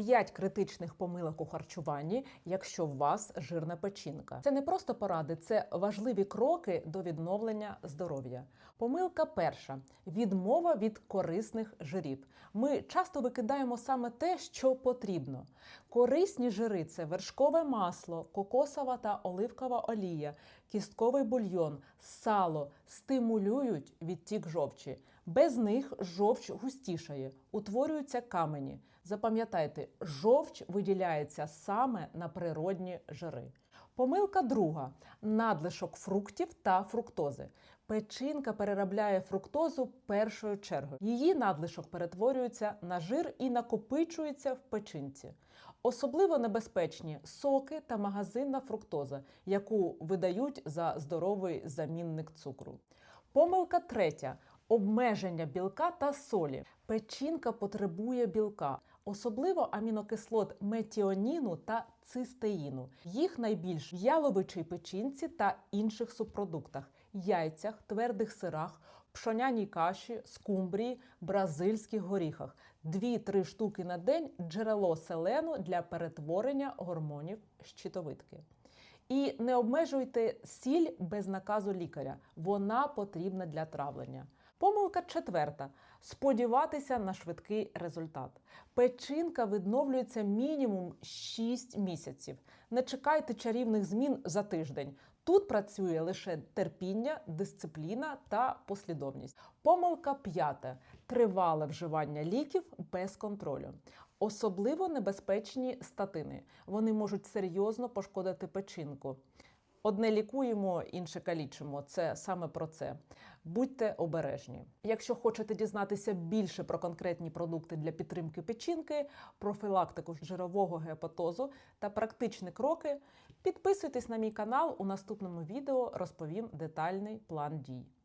5 критичних помилок у харчуванні, якщо в вас жирна печінка. Це не просто поради, це важливі кроки до відновлення здоров'я. Помилка перша відмова від корисних жирів. Ми часто викидаємо саме те, що потрібно. Корисні жири це вершкове масло, кокосова та оливкова олія, кістковий бульйон, сало стимулюють відтік жовчі. Без них жовч густішає, утворюються камені. Запам'ятайте, жовч виділяється саме на природні жири. Помилка друга надлишок фруктів та фруктози. Печінка переробляє фруктозу першою чергою. Її надлишок перетворюється на жир і накопичується в печінці. Особливо небезпечні соки та магазинна фруктоза, яку видають за здоровий замінник цукру. Помилка третя обмеження білка та солі. Печінка потребує білка, особливо амінокислот метіоніну та цистеїну. Їх найбільш в яловичій печінці та інших субпродуктах, яйцях, твердих сирах, пшоняній каші, скумбрії, бразильських горіхах. 2-3 штуки на день джерело селену для перетворення гормонів щитовидки. І не обмежуйте сіль без наказу лікаря. Вона потрібна для травлення. Помилка четверта: сподіватися на швидкий результат. Печінка відновлюється мінімум 6 місяців. Не чекайте чарівних змін за тиждень. Тут працює лише терпіння, дисципліна та послідовність. Помилка п'ята тривале вживання ліків без контролю. Особливо небезпечні статини. Вони можуть серйозно пошкодити печінку. Одне лікуємо, інше калічимо. Це саме про це. Будьте обережні. Якщо хочете дізнатися більше про конкретні продукти для підтримки печінки, профілактику жирового гепатозу та практичні кроки, підписуйтесь на мій канал. У наступному відео розповім детальний план дій.